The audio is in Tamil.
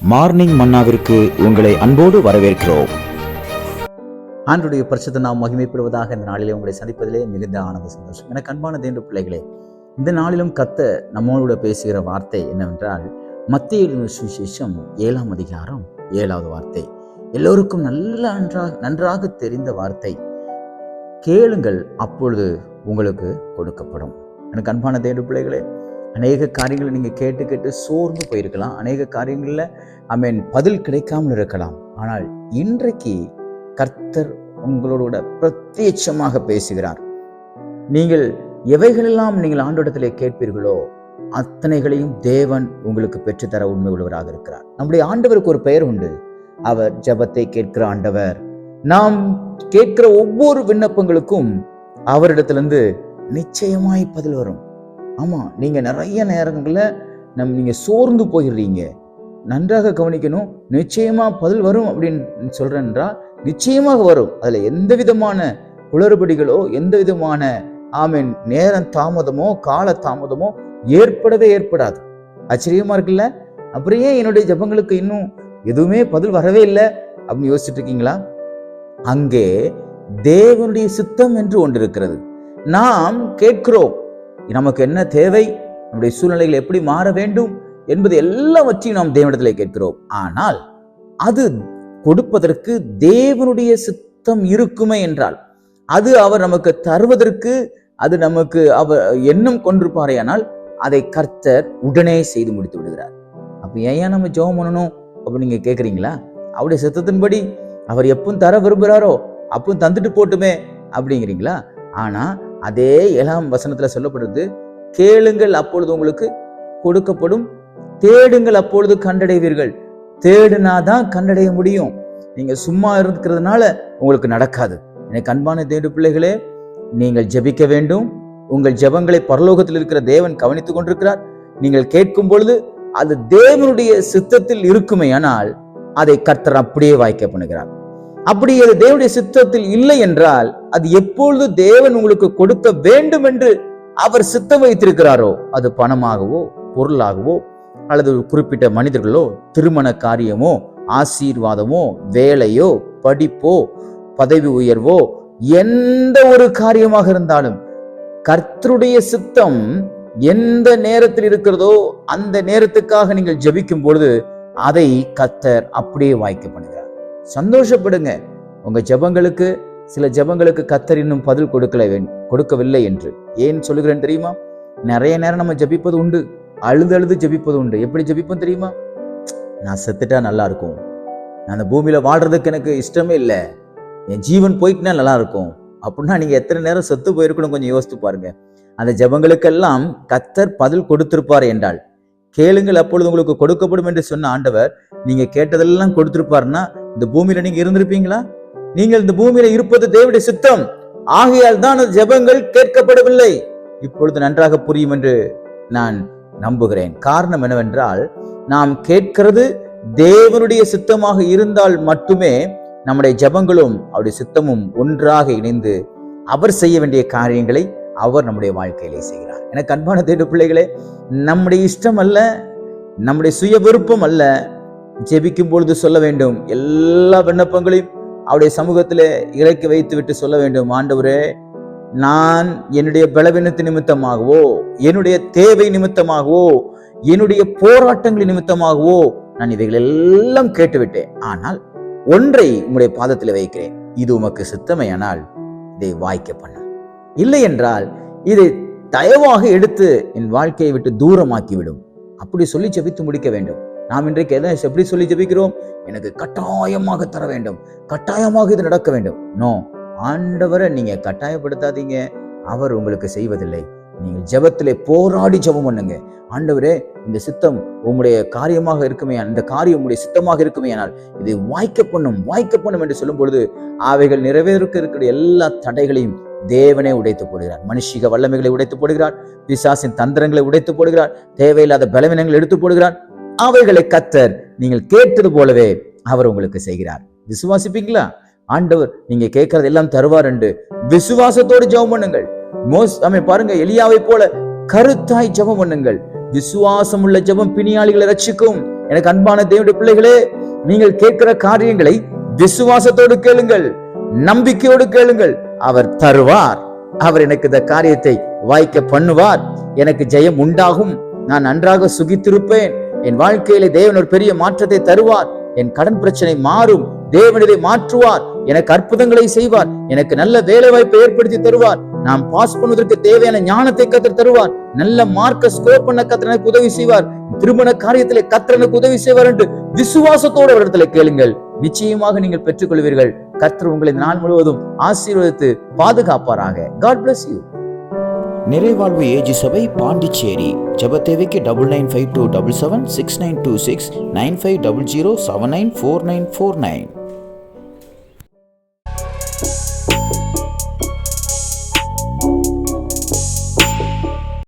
மார்னிங் மன்னாவிற்கு உங்களை அன்போடு வரவேற்கிறோம். ஆண்டுடைய பரிசுத்த நாம் மகிமைப்படுவதாக இந்த நாளிலே உங்களை சந்திப்பதிலே மிகுந்த ஆனந்த சந்தோஷம். எனக்கு அன்பான தேண்டு பிள்ளைகளே இந்த நாளிலும் கத்த நம்மளோட பேசுகிற வார்த்தை என்னவென்றால் மத்திய சுவிசேஷம் ஏழாம் அதிகாரம் ஏழாவது வார்த்தை. எல்லோருக்கும் நல்ல நன்றாக நன்றாக தெரிந்த வார்த்தை. கேளுங்கள் அப்பொழுது உங்களுக்கு கொடுக்கப்படும். எனக்கு அன்பான தேடு பிள்ளைகளே அநேக காரியங்களை நீங்கள் கேட்டு கேட்டு சோர்ந்து போயிருக்கலாம். அநேக காரியங்களில் ஐ மீன் பதில் கிடைக்காமல் இருக்கலாம். ஆனால் இன்றைக்கு கர்த்தர் உங்களோட பிரத்யட்சமாக பேசுகிறார். நீங்கள் எவைகளெல்லாம் நீங்கள் ஆண்டோடத்திலே கேட்பீர்களோ அத்தனைகளையும் தேவன் உங்களுக்கு பெற்றுத்தர உண்மை உள்ளவராக இருக்கிறார். நம்முடைய ஆண்டவருக்கு ஒரு பெயர் உண்டு. அவர் ஜெபத்தை கேட்கிற ஆண்டவர். நாம் கேட்கிற ஒவ்வொரு விண்ணப்பங்களுக்கும் அவரிடத்திலிருந்து நிச்சயமாய் பதில் வரும். ஆமாம் நீங்கள் நிறைய நேரங்களில் நம் நீங்கள் சோர்ந்து போயிடுறீங்க. நன்றாக கவனிக்கணும். நிச்சயமாக பதில் வரும் அப்படின்னு சொல்கிறேன்றா நிச்சயமாக வரும். அதில் எந்த விதமான குளறுபடிகளோ எந்த விதமான ஆமீன் நேரம் தாமதமோ கால தாமதமோ ஏற்படவே ஏற்படாது. ஆச்சரியமாக இருக்குல்ல? அப்புறம் ஏன் என்னுடைய ஜெபங்களுக்கு இன்னும் எதுவுமே பதில் வரவே இல்லை? அப்படின்னு யோசிச்சுட்டு இருக்கீங்களா? அங்கே தேவனுடைய சித்தம் என்று ஒன்று இருக்கிறது. நாம் கேட்கிறோம் நமக்கு என்ன தேவை? நம்முடைய சூழ்நிலைகள் எப்படி மாற வேண்டும்? என்பது எல்லாவற்றையும் நாம் தேவனிடத்தில் கேட்கிறோம். ஆனால் அது கொடுப்பதற்கு தேவனுடைய சித்தம் இருக்குமே என்றால் அது அவர் நமக்கு தருவதற்கு அது நமக்கு அவர் எண்ணம் கொண்டிருப்பாரையானால் அதை கர்த்தர் உடனே செய்து முடித்து விடுகிறார். அப்போ ஏன் நம்ம ஜெபம் பண்ணணும்? அப்படின்னு நீங்கள் கேட்குறீங்களா அவருடைய சித்தத்தின்படி அவர் எப்பவும் தர விரும்புகிறாரோ அப்பவும் தந்துட்டு போட்டுமே அப்படிங்கிறீங்களா? ஆனால் அதே ஏழாம் வசனத்துல சொல்லப்படுது கேளுங்கள் அப்பொழுது உங்களுக்கு கொடுக்கப்படும் தேடுங்கள் அப்பொழுது கண்டடைவீர்கள். தேடுனாதான் கண்டடைய முடியும். நீங்க சும்மா இருக்கிறதுனால உங்களுக்கு நடக்காது. எனக்கு அன்பான தேடு பிள்ளைகளே நீங்கள் ஜெபிக்க வேண்டும். உங்கள் ஜெபங்களை பரலோகத்தில் இருக்கிற தேவன் கவனித்துக் கொண்டிருக்கிறார். நீங்கள் கேட்கும் பொழுது அது தேவனுடைய சித்தத்தில் இருக்குமே ஆனால் அதை கர்த்தர் அப்படியே வாய்க்க பண்ணுகிறார். அப்படி அது தேவனுடைய சித்தத்தில் இல்லை என்றால் அது எப்பொழுது தேவன் உங்களுக்கு கொடுக்க வேண்டும் என்று அவர் சித்தம் வைத்திருக்கிறாரோ அது பணமாகவோ பொருளாகவோ அல்லது ஒரு குறிப்பிட்ட மனிதர்களோ திருமண காரியமோ ஆசீர்வாதமோ வேலையோ படிப்போ பதவி உயர்வோ எந்த ஒரு காரியமாக இருந்தாலும் கர்த்தருடைய சித்தம் எந்த நேரத்தில் இருக்கிறதோ அந்த நேரத்துக்காக நீங்கள் ஜபிக்கும் பொழுது அதை கர்த்தர் அப்படியே வாய்க்க பண்ணுகிறார். சந்தோஷப்படுங்க. உங்க ஜெபங்களுக்கு சில ஜெபங்களுக்கு கத்தர் இன்னும் பதில் கொடுக்கல கொடுக்கவில்லை என்று. ஏன் சொல்லுகிறேன் தெரியுமா? நிறைய நேரம் நம்ம ஜெபிப்பது உண்டு. அழுது அழுது ஜெபிப்பது உண்டு. எப்படி ஜெபிப்போம் தெரியுமா? நான் செத்துட்டா நல்லா இருக்கும். நான் அந்த பூமியில வாழ்றதுக்கு எனக்கு இஷ்டமே இல்லை. என் ஜீவன் போயிட்டுனா நல்லா இருக்கும். அப்படின்னா நீங்க எத்தனை நேரம் செத்து போயிருக்கணும் கொஞ்சம் யோசித்து பாருங்க. அந்த ஜெபங்களுக்கெல்லாம் கத்தர் பதில் கொடுத்திருப்பார் என்றால் கேளுங்கள் அப்பொழுது உங்களுக்கு கொடுக்கப்படும் என்று சொன்ன ஆண்டவர் நீங்க கேட்டதெல்லாம் கொடுத்திருப்பார்னா இந்த பூமியில நீங்க இருந்திருப்பீங்களா? நீங்கள் இந்த பூமியில இருப்பது தேவடைய சித்தம். ஆகையால் தான் அந்த ஜெபங்கள் கேட்கப்படவில்லை. இப்பொழுது நன்றாக புரியும் என்று நான் நம்புகிறேன். காரணம் என்னவென்றால் நாம் கேட்கிறது தேவனுடைய சித்தமாக இருந்தால் மட்டுமே நம்முடைய ஜெபங்களும் அவருடைய சித்தமும் ஒன்றாக இணைந்து அவர் செய்ய வேண்டிய காரியங்களை அவர் நம்முடைய வாழ்க்கையிலே செய்கிறார். எனக்கு அன்பான தேடு பிள்ளைகளே நம்முடைய இஷ்டம் அல்ல நம்முடைய சுய விருப்பம் அல்ல ஜெபிக்கும் பொழுது சொல்ல வேண்டும். எல்லா விண்ணப்பங்களையும் அவருடைய சமூகத்தில் இறக்கி வைத்து விட்டு சொல்ல வேண்டும். ஆண்டவரே நான் என்னுடைய பலவீனத்து நிமித்தமாகவோ என்னுடைய தேவை நிமித்தமாகவோ என்னுடைய போராட்டங்களின் நிமித்தமாகவோ நான் இவைகள் எல்லாம் கேட்டுவிட்டேன். ஆனால் ஒன்றை உங்களுடைய பாதத்தில் வைக்கிறேன். இது உமக்கு சித்தமையானால் இதை வாய்க்க பண்ணும் இல்லை என்றால் இதை தயவாக எடுத்து என் வாழ்க்கையை விட்டு தூரமாக்கிவிடும். அப்படி சொல்லி ஜெபித்து முடிக்க வேண்டும். நாம் இன்றைக்கு எதை எப்படி சொல்லி ஜெபிக்கிறோம்? எனக்கு கட்டாயமாக தர வேண்டும். கட்டாயமாக இது நடக்க வேண்டும். நோ ஆண்டவரை நீங்க கட்டாயப்படுத்தாதீங்க. அவர் உங்களுக்கு செய்வதில்லை. நீங்கள் ஜபத்திலே போராடி ஜெபம் பண்ணுங்க. ஆண்டவரே இந்த சித்தம் உங்களுடைய காரியமாக இருக்குமே இந்த காரியம் உங்களுடைய சித்தமாக இருக்குமே ஆனால் இதை வாய்க்க பண்ணும் வாய்க்க பண்ணும் என்று சொல்லும் பொழுது அவைகள் நிறைவேறுக்க இருக்கிற எல்லா தடைகளையும் தேவனை உடைத்து போடுகிறார் மனுஷிக வல்லமைகளை உடைத்து போடுகிறார் பிசாசின் தந்திரங்களை உடைத்து போடுகிறார் தேவையில்லாத பலவீனங்களை எடுத்து போடுகிறார் அவைகளை கத்தர் நீங்கள் கேட்டது போலவே அவர் உங்களுக்கு செய்கிறார். விசுவாசிப்பீங்களா? ஆண்டவர் நீங்க கேட்கறது எல்லாம் தருவார் என்று விசுவாசத்தோடு ஜெபம் பண்ணுங்கள். மோஸ் அமை பாருங்க எலியாவை போல கருத்தாய் ஜெபம் பண்ணுங்கள். விசுவாசம் உள்ள ஜெபம் பிணியாளிகளை ரட்சிக்கும். எனக்கு அன்பான தேவனுடைய பிள்ளைகளே நீங்கள் கேட்கிற காரியங்களை விசுவாசத்தோடு கேளுங்கள். நம்பிக்கையோடு கேளுங்கள். அவர் தருவார். அவர் எனக்கு இந்த காரியத்தை வாய்க்க பண்ணுவார். எனக்கு ஜெயம் உண்டாகும். நான் நன்றாக சுகித்திருப்பேன். என் வாழ்க்கையில தேவன் ஒரு பெரிய மாற்றத்தை தருவார். என் கடன் பிரச்சனை மாறும். தேவன் மாற்றுவார். எனக்கு அற்புதங்களை செய்வார். எனக்கு நல்ல வேலை வாய்ப்பை ஏற்படுத்தி தருவார். நாம் பாஸ் பண்ணுவதற்கு தேவையான ஞானத்தை கத்தர் தருவார். நல்ல மார்க்க ஸ்கோர் பண்ண கத்தர் எனக்கு உதவி செய்வார். திருமண காரியத்திலே கத்தர் எனக்கு உதவி செய்வார் என்று விசுவாசத்தோடு அவரிடத்துல கேளுங்கள். நிச்சயமாக நீங்கள் பெற்றுக்கொள்வீர்கள். கர்த்தர் உங்களை இந்த நாள் முழுவதும் ஆசீர்வதித்து பாதுகாப்பாராக. காட் பிளஸ் யூ நிறைவாழ்வு ஏஜி சபை பாண்டிச்சேரி. ஜெப தேவைக்கு double nine five two double seven six nine two six nine five double zero seven nine four nine four nine